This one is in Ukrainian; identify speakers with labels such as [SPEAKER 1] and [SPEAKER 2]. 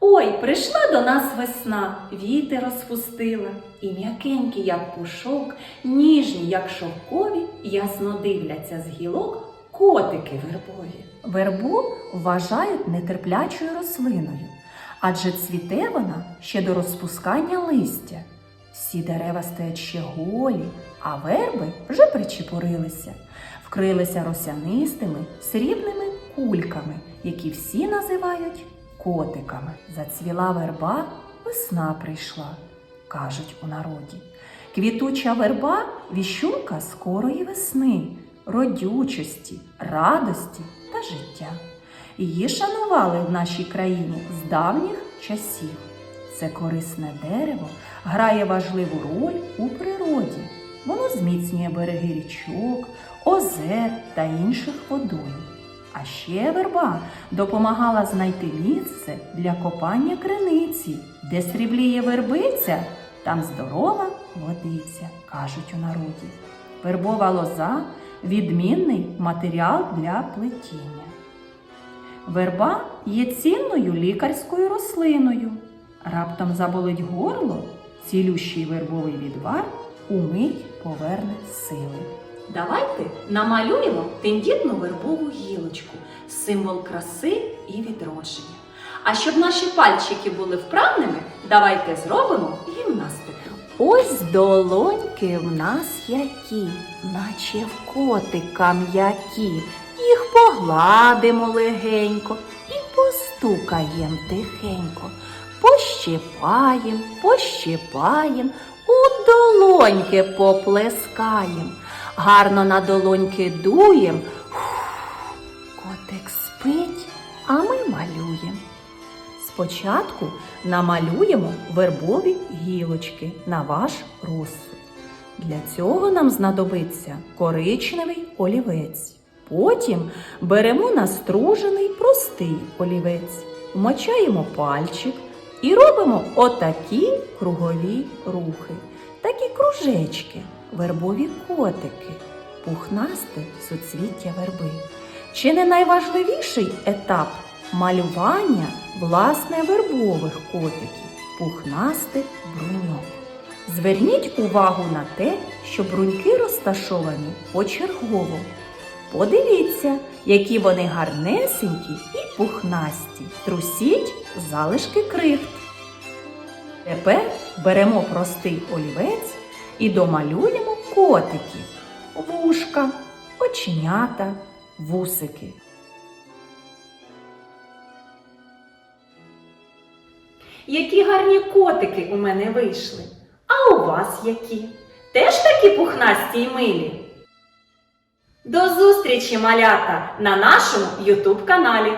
[SPEAKER 1] Ой, прийшла до нас весна, вітер розпустила, і м'якенькі, як пушок, ніжні, як шовкові, ясно дивляться з гілок котики вербові. Вербу вважають нетерплячою рослиною, адже цвіте вона ще до розпускання листя. Всі дерева стоять ще голі, а верби вже причепурилися, вкрилися росянистими срібними кульками, які всі називають котиками. Зацвіла верба, весна прийшла, кажуть у народі. Квітуча верба віщунка скорої весни, родючості, радості та життя. Її шанували в нашій країні з давніх часів. Це корисне дерево грає важливу роль у природі. Воно зміцнює береги річок, озер та інших водойм. А ще верба допомагала знайти місце для копання криниці, де срібліє вербиця, там здорова водиця, кажуть у народі. Вербова лоза відмінний матеріал для плетіння. Верба є цінною лікарською рослиною. Раптом заболить горло, цілющий вербовий відвар умить поверне сили. Давайте намалюємо тендітну вербову гілочку, символ краси і відродження. А щоб наші пальчики були вправними, давайте зробимо гімнастику. Ось долоньки в нас які, наче в котика м'які. Їх погладимо легенько і постукаєм тихенько. Пощипаєм, пощипаєм, у долоньки поплескаєм. Гарно на долоньки дуєм. Котик спить, а ми малюєм. Спочатку намалюємо вербові гілочки на ваш розсуд. Для цього нам знадобиться коричневий олівець. Потім беремо настружений простий олівець, вмочаємо пальчик і робимо отакі кругові рухи, такі кружечки, вербові котики, пухнасте суцвіття верби. Чи не найважливіший етап малювання власне вербових котиків, пухнастих бруньок? Зверніть увагу на те, що бруньки розташовані почергово. Подивіться, які вони гарнесенькі і пухнасті. Трусіть залишки крихт. Тепер беремо простий олівець і домалюємо котиків, вушка, оченята, вусики. Які гарні котики у мене вийшли. А у вас які? Теж такі пухнасті й милі? До зустрічі, малята, на нашому ютуб каналі.